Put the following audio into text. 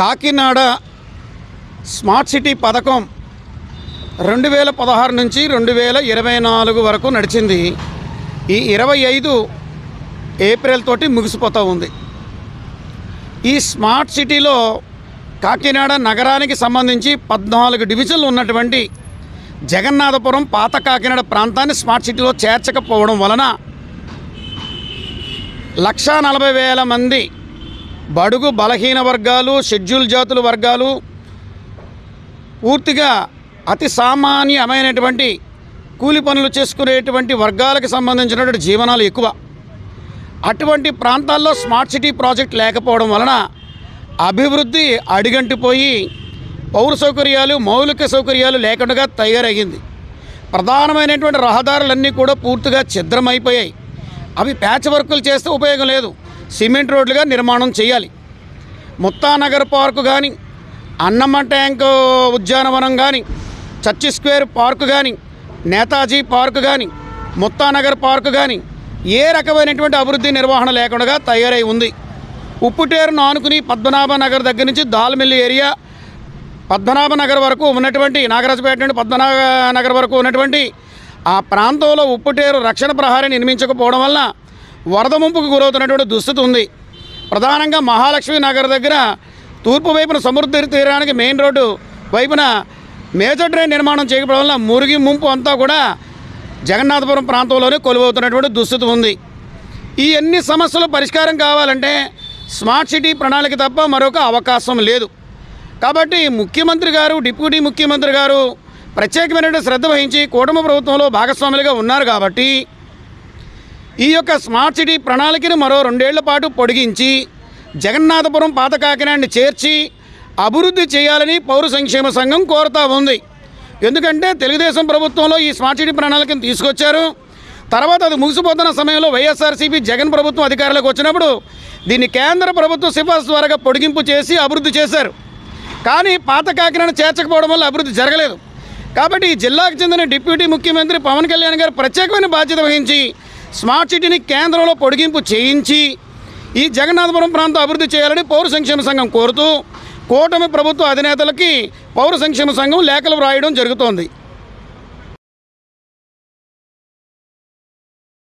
Kakinada smart city పథకం రెండు వేల పదహారు నుంచి రెండు వేల ఇరవై నాలుగు వరకు నడిచింది. ఈ ఇరవై ఐదు ఏప్రిల్ తోటి ముగిసిపోతూ ఉంది. ఈ స్మార్ట్ సిటీలో కాకినాడ నగరానికి సంబంధించి పద్నాలుగు డివిజన్లు ఉన్నటువంటి జగన్నాథపురం పాత కాకినాడ ప్రాంతాన్ని స్మార్ట్ సిటీలో చేర్చకపోవడం వలన లక్షా నలభై వేల మంది బడుగు బలహీన వర్గాలు షెడ్యూల్ జాతుల వర్గాలు పూర్తిగా అతి సామాన్యమైనటువంటి కూలి పనులు చేసుకునేటువంటి వర్గాలకు సంబంధించినటువంటి జీవనాలు ఎక్కువ. అటువంటి ప్రాంతాల్లో స్మార్ట్ సిటీ ప్రాజెక్ట్ లేకపోవడం వలన అభివృద్ధి అడిగంటిపోయి పౌర సౌకర్యాలు మౌలిక సౌకర్యాలు లేకుండా తయారయ్యింది. ప్రధానమైనటువంటి రహదారులన్నీ కూడా పూర్తిగా ఛిద్రమైపోయాయి. అవి ప్యాచ్ వర్కులు చేస్తే ఉపయోగం లేదు. సిమెంట్ రోడ్లుగా నిర్మాణం చేయాలి. ముత్తానగర్ పార్కు కానీ అన్నమ్మ ట్యాంక్ ఉద్యానవనం కానీ చర్చి స్క్వేర్ పార్కు కానీ నేతాజీ పార్కు కానీ ముత్తానగర్ పార్కు కానీ ఏ రకమైనటువంటి అభివృద్ధి నిర్వహణ లేకుండా తయారై ఉంది. ఉప్పుటేరును ఆనుకుని పద్మనాభ నగర్ దగ్గర నుంచి దాల్మిల్లి ఏరియా పద్మనాభ నగర్ వరకు ఉన్నటువంటి నాగరాజపేట నుండి పద్మనాభ నగర్ వరకు ఉన్నటువంటి ఆ ప్రాంతంలో ఉప్పుటేరు రక్షణ ప్రహారాన్ని నిర్మించకపోవడం వల్ల వరద ముంపుకు గురవుతున్నటువంటి దుస్థితి ఉంది. ప్రధానంగా మహాలక్ష్మి నగర్ దగ్గర తూర్పు వైపున సముద్ర తీరానికి మెయిన్ రోడ్డు వైపున మేజర్ డ్రైన్ నిర్మాణం చేయకపోవడం వల్ల మురిగి ముంపు అంతా కూడా జగన్నాథపురం ప్రాంతంలోనే కొలువవుతున్నటువంటి దుస్థితి ఉంది. ఈ అన్ని సమస్యలు పరిష్కారం కావాలంటే స్మార్ట్ సిటీ ప్రణాళిక తప్ప మరొక అవకాశం లేదు. కాబట్టి ముఖ్యమంత్రి గారు డిప్యూటీ ముఖ్యమంత్రి గారు ప్రత్యేకమైనటువంటి శ్రద్ధ వహించి కూటమి ప్రభుత్వంలో భాగస్వాములుగా ఉన్నారు కాబట్టి ఈ యొక్క స్మార్ట్ సిటీ ప్రణాళికను మరో రెండేళ్ళ పాటు పొడిగించి జగన్నాథపురం పాత కాకినాడని చేర్చి అభివృద్ధి చేయాలని పౌర సంక్షేమ సంఘం కోరుతా ఉంది. ఎందుకంటే తెలుగుదేశం ప్రభుత్వంలో ఈ స్మార్ట్ సిటీ ప్రణాళికను తీసుకొచ్చారు. తర్వాత అది ముగిసిపోతున్న సమయంలో వైఎస్ఆర్సీపీ జగన్ ప్రభుత్వం అధికారంలోకి వచ్చినప్పుడు దీన్ని కేంద్ర ప్రభుత్వ సిఫార్సు ద్వారా పొడిగింపు చేసి అభివృద్ధి చేశారు. కానీ పాత కాకినాడ చేర్చకపోవడం వల్ల అభివృద్ధి జరగలేదు. కాబట్టి ఈ జిల్లాకు చెందిన డిప్యూటీ ముఖ్యమంత్రి పవన్ కళ్యాణ్ గారు ప్రత్యేకమైన బాధ్యత వహించి స్మార్ట్ సిటీని కేంద్రంలో పొడిగింపు చేయించి ఈ జగన్నాథపురం ప్రాంతం అభివృద్ధి చేయాలని పౌర సంక్షేమ సంఘం కోరుతూ కూటమి ప్రభుత్వ అధినేతలకి పౌర సంక్షేమ సంఘం లేఖలు వ్రాయడం జరుగుతోంది.